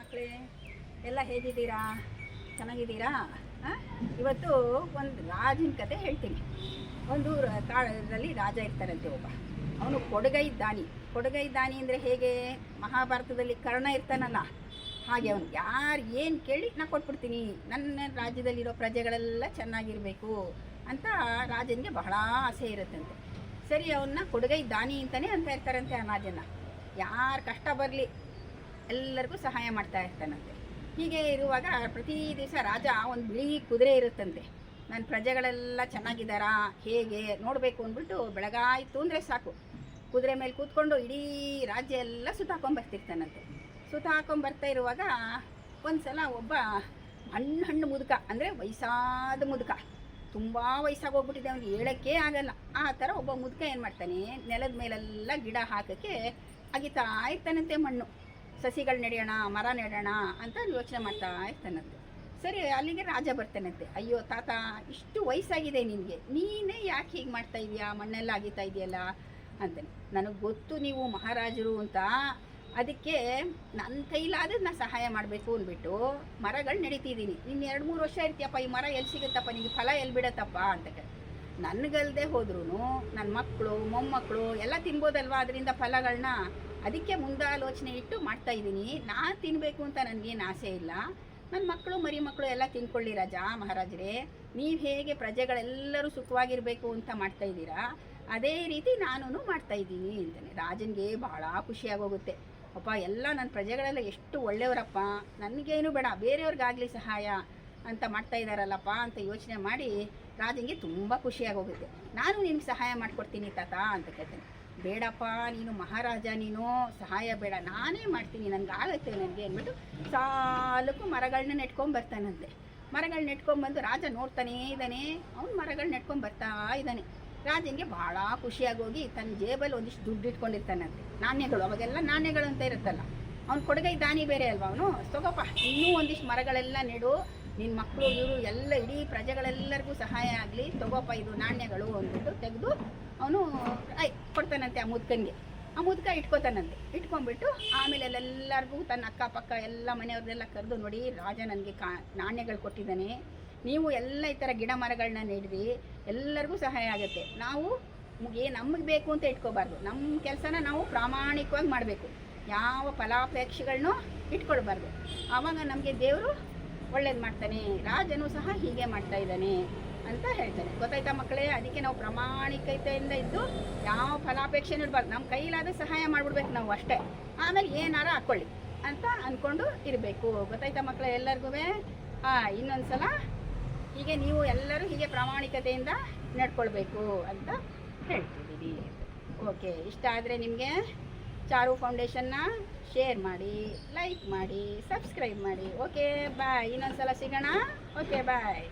ಮಕ್ಕಳೇ, ಎಲ್ಲ ಹೇಗಿದ್ದೀರಾ? ಚೆನ್ನಾಗಿದ್ದೀರಾ? ಇವತ್ತು ಒಂದು ರಾಜನ ಕತೆ ಹೇಳ್ತೀನಿ. ಒಂದು ಕಾಳದಲ್ಲಿ ರಾಜ ಇರ್ತಾರಂತೆ ಒಬ್ಬ. ಅವನು ಕೊಡಗೈ ದಾನಿ. ಕೊಡಗೈ ದಾನಿ ಅಂದರೆ ಹೇಗೆ? ಮಹಾಭಾರತದಲ್ಲಿ ಕರ್ಣ ಇರ್ತಾನಲ್ಲ, ಹಾಗೆ ಅವನು. ಯಾರು ಏನು ಕೇಳಿ ನಾ ಕೊಟ್ಬಿಡ್ತೀನಿ. ನನ್ನ ರಾಜ್ಯದಲ್ಲಿರೋ ಪ್ರಜೆಗಳೆಲ್ಲ ಚೆನ್ನಾಗಿರಬೇಕು ಅಂತ ರಾಜನಿಗೆ ಬಹಳ ಆಸೆ ಇರುತ್ತಂತೆ. ಸರಿ, ಅವನ್ನ ಕೊಡಗೈ ದಾನಿ ಅಂತಲೇ ಅಂತ ಇರ್ತಾರಂತೆ ಆ ರಾಜನ ಯಾರು ಕಷ್ಟ ಬರಲಿ ಎಲ್ಲರಿಗೂ ಸಹಾಯ ಮಾಡ್ತಾ ಇರ್ತಾನಂತೆ. ಹೀಗೆ ಇರುವಾಗ ಪ್ರತಿ ದಿವಸ ರಾಜ ಒಂದು ಬಿಳಿ ಕುದುರೆ ಇರುತ್ತಂತೆ. ನನ್ನ ಪ್ರಜೆಗಳೆಲ್ಲ ಚೆನ್ನಾಗಿದ್ದಾರಾ? ಹೇಗೆ? ನೋಡಬೇಕು ಅಂದ್ಬಿಟ್ಟು ಬೆಳಗಾಯಿತು ಅಂದರೆ ಸಾಕು. ಕುದುರೆ ಮೇಲೆ ಕೂತ್ಕೊಂಡು ಇಡೀ ರಾಜ್ಯ ಎಲ್ಲ ಸುತ್ತಾಕೊಂಬರ್ತಿರ್ತಾನಂತೆ ಸುತ್ತಾಕೊಂಬರ್ತಾ ಇರುವಾಗ ಒಂದು ಸಲ ಒಬ್ಬ ಹಣ್ಣು ಹಣ್ಣು ಮುದುಕ, ಅಂದರೆ ವಯಸ್ಸಾದ ಮುದುಕ, ತುಂಬ ವಯಸ್ಸಾಗಿ ಹೋಗ್ಬಿಟ್ಟಿದೆ ಅವ್ನಿಗೆ, ಹೇಳೋಕ್ಕೆ ಆಗಲ್ಲ. ಆ ಥರ ಒಬ್ಬ ಮುದುಕ ಏನು ಮಾಡ್ತಾನೆ, ನೆಲದ ಮೇಲೆಲ್ಲ ಗಿಡ ಹಾಕೋಕ್ಕೆ ಅಗಿತಾ ಇರ್ತಾನಂತೆ ಮಣ್ಣು. ಸಸಿಗಳು ನೆಡೆಯೋಣ, ಮರ ನೆಡೋಣ ಅಂತ ಯೋಚನೆ ಮಾಡ್ತಾ ಇರ್ತಾನಂತೆ. ಸರಿ, ಅಲ್ಲಿಗೆ ರಾಜ ಬರ್ತಾನಂತೆ. ಅಯ್ಯೋ ತಾತ, ಇಷ್ಟು ವಯಸ್ಸಾಗಿದೆ ನಿನಗೆ. ನೀನೇ ಯಾಕೆ ಹೀಗೆ ಮಾಡ್ತಾ ಇದೆಯಾ? ಮಣ್ಣೆಲ್ಲ ಅಗಿತಾ ಇದೆಯಲ್ಲ? ಅಂತಾನೆ. ನನಗೆ ಗೊತ್ತು ನೀವು ಮಹಾರಾಜರು ಅಂತ. ಅದಕ್ಕೆ ನನ್ನ ಕೈಲಾದ್ರೆ ನಾನು ಸಹಾಯ ಮಾಡಬೇಕು ಅಂದ್ಬಿಟ್ಟು ಮರಗಳು ನಡೀತಿದ್ದೀನಿ. ಇನ್ನು ಎರಡು ಮೂರು ವರ್ಷ ಇರ್ತೀಯಪ್ಪ, ಈ ಮರ ಎಲ್ಲಿ ಸಿಗುತ್ತಪ್ಪ? ನಿಮಗೆ ಫಲ ಎಲ್ಲಿ ಬಿಡತ್ತಪ್ಪ? ಅಂತ ನನಗಲ್ಲದೆ ಹೋದ್ರೂ ನನ್ನ ಮಕ್ಕಳು ಮೊಮ್ಮಕ್ಕಳು ಎಲ್ಲ ತಿನ್ಬೋದಲ್ವಾ? ಅದರಿಂದ ಫಲಗಳನ್ನ ಅದಕ್ಕೆ ಮುಂದಾಲೋಚನೆ ಇಟ್ಟು ಮಾಡ್ತಾ ಇದ್ದೀನಿ. ನಾನು ತಿನ್ನಬೇಕು ಅಂತ ನನಗೇನು ಆಸೆ ಇಲ್ಲ. ನನ್ನ ಮಕ್ಕಳು ಮರಿ ಮಕ್ಕಳು ಎಲ್ಲ ತಿನ್ಕೊಳ್ಳಿ ರಾಜ ಮಹಾರಾಜರೇ. ನೀವು ಹೇಗೆ ಪ್ರಜೆಗಳೆಲ್ಲರೂ ಸುಖವಾಗಿರಬೇಕು ಅಂತ ಮಾಡ್ತಾ ಇದ್ದೀರಾ? ಅದೇ ರೀತಿ ನಾನು ಮಾಡ್ತಾ ಇದ್ದೀನಿ ಅಂತಾನೆ ರಾಜನಿಗೆ ಬಹಳ ಖುಷಿಯಾಗೋಗುತ್ತೆ. ಅಪ್ಪ, ಎಲ್ಲ ನನ್ನ ಪ್ರಜೆಗಳೆಲ್ಲ ಎಷ್ಟು ಒಳ್ಳೆಯವರಪ್ಪ. ನನಗೇನು ಬೇಡ, ಬೇರೆಯವ್ರಿಗಾಗಲಿ ಸಹಾಯ ಅಂತ ಮಾಡ್ತಾ ಇದ್ದಾರಲ್ಲಪ್ಪ ಅಂತ ಯೋಚನೆ ಮಾಡಿ ರಾಜನಿಗೆ ತುಂಬ ಖುಷಿಯಾಗೋಗುತ್ತೆ. ನಾನು ನಿಮ್ಗೆ ಸಹಾಯ ಮಾಡಿಕೊಡ್ತೀನಿ ತಾತ ಅಂತ ಕೇಳ್ತೇನೆ. ಬೇಡಪ್ಪ, ನೀನು ಮಹಾರಾಜ, ನೀನು ಸಹಾಯ ಬೇಡ, ನಾನೇ ಮಾಡ್ತೀನಿ, ನನಗೆ ಆಗುತ್ತೆ ನನಗೆ ಅಂದ್ಬಿಟ್ಟು ಸಾಲಕ್ಕೂ ಮರಗಳನ್ನ ನೆಟ್ಕೊಂಬರ್ತಾನಂತೆ ಮರಗಳು ನೆಟ್ಕೊಂಡ್ಬಂದು ರಾಜ ನೋಡ್ತಾನೇ ಇದ್ದಾನೆ. ಅವ್ನು ಮರಗಳು ನೆಟ್ಕೊಂಡು ಬರ್ತಾ ಇದ್ದಾನೆ. ರಾಜನಿಗೆ ಭಾಳ ಖುಷಿಯಾಗೋಗಿ ತನ್ನ ಜೇಬಲ್ಲಿ ಒಂದಿಷ್ಟು ದುಡ್ಡು ಇಟ್ಕೊಂಡಿರ್ತಾನಂತೆ. ನಾಣ್ಯಗಳು, ಅವಾಗೆಲ್ಲ ನಾಣ್ಯಗಳು ಅಂತ ಇರುತ್ತಲ್ಲ. ಅವ್ನು ಕೊಡುಗೈ ದಾನಿ ಬೇರೆ ಅಲ್ವಾ ಅವನು? ತಗೋಪ್ಪ ಇನ್ನೂ ಒಂದಿಷ್ಟು ಮರಗಳೆಲ್ಲ ನೆಡು ನಿನ್ನ ಮಕ್ಕಳು ಇವರು ಎಲ್ಲ ಇಡೀ ಪ್ರಜೆಗಳೆಲ್ಲರಿಗೂ ಸಹಾಯ ಆಗಲಿ, ತಗೋಪ ಇದು ನಾಣ್ಯಗಳು ಅಂದ್ಬಿಟ್ಟು ತೆಗೆದು ಅವನು ಐ ಕೊಡ್ತಾನಂತೆ ಆ ಮುದ್ಕನಿಗೆ. ಆ ಮುದ್ಕ ಇಟ್ಕೋತಾನಂತೆ. ಇಟ್ಕೊಂಡ್ಬಿಟ್ಟು ಆಮೇಲೆ ಎಲ್ಲರಿಗೂ ತನ್ನ ಅಕ್ಕಪಕ್ಕ ಎಲ್ಲ ಮನೆಯವ್ರನ್ನೆಲ್ಲ ಕರೆದು ನೋಡಿ, ರಾಜ ನನಗೆ ಕಾ, ನಾಣ್ಯಗಳು ಕೊಟ್ಟಿದ್ದಾನೆ. ನೀವು ಎಲ್ಲ ಈ ಥರ ಗಿಡ ಮರಗಳನ್ನ ನೆಡ್ರಿ, ಎಲ್ಲರಿಗೂ ಸಹಾಯ ಆಗುತ್ತೆ. ನಾವು ಏ ನಮಗೆ ಬೇಕು ಅಂತ ಇಟ್ಕೋಬಾರ್ದು. ನಮ್ಮ ಕೆಲಸನ ನಾವು ಪ್ರಾಮಾಣಿಕವಾಗಿ ಮಾಡಬೇಕು. ಯಾವ ಫಲಾಪೇಕ್ಷೆಗಳನ್ನೂ ಇಟ್ಕೊಳ್ಬಾರ್ದು. ಆವಾಗ ನಮಗೆ ದೇವರು ಒಳ್ಳೇದು ಮಾಡ್ತಾನೆ, ರಾಜನು ಸಹ ಹೀಗೆ ಮಾಡ್ತಾ ಇದ್ದಾನೆ ಅಂತ ಹೇಳ್ತಾನೆ. ಗೊತ್ತಾಯ್ತಾ ಮಕ್ಕಳೇ? ಅದಕ್ಕೆ ನಾವು ಪ್ರಾಮಾಣಿಕತೆಯಿಂದ ಇದ್ದು ಯಾವ ಫಲಾಪೇಕ್ಷೆ ಇರಬಾರ್ದು ನಮ್ಮ ಕೈಲಾದ ಸಹಾಯ ಮಾಡಿಬಿಡ್ಬೇಕು ನಾವು ಅಷ್ಟೇ. ಆಮೇಲೆ ಏನಾರ ಹಾಕ್ಕೊಳ್ಳಿ ಅಂತ ಅಂದ್ಕೊಂಡು ಇರಬೇಕು. ಗೊತ್ತಾಯ್ತಾ ಮಕ್ಕಳೇ ಎಲ್ಲರಿಗೂ? ಹಾಂ ಇನ್ನೊಂದು ಸಲ ಹೀಗೆ ನೀವು ಎಲ್ಲರೂ ಹೀಗೆ ಪ್ರಾಮಾಣಿಕತೆಯಿಂದ ನಡ್ಕೊಳ್ಬೇಕು ಅಂತ ಹೇಳ್ತಿದ್ದೀನಿ ಓಕೆ, ಇಷ್ಟ ಆದರೆ ನಿಮಗೆ ಚಾರು ಫೌಂಡೇಶನ್ನ ಶೇರ್ ಮಾಡಿ ಲೈಕ್ ಮಾಡಿ ಸಬ್ಸ್ಕ್ರೈಬ್ ಮಾಡಿ. ಓಕೆ ಬಾಯ್ ಇನ್ನೊಂದು ಸಲ ಸಿಗೋಣ. Okay bye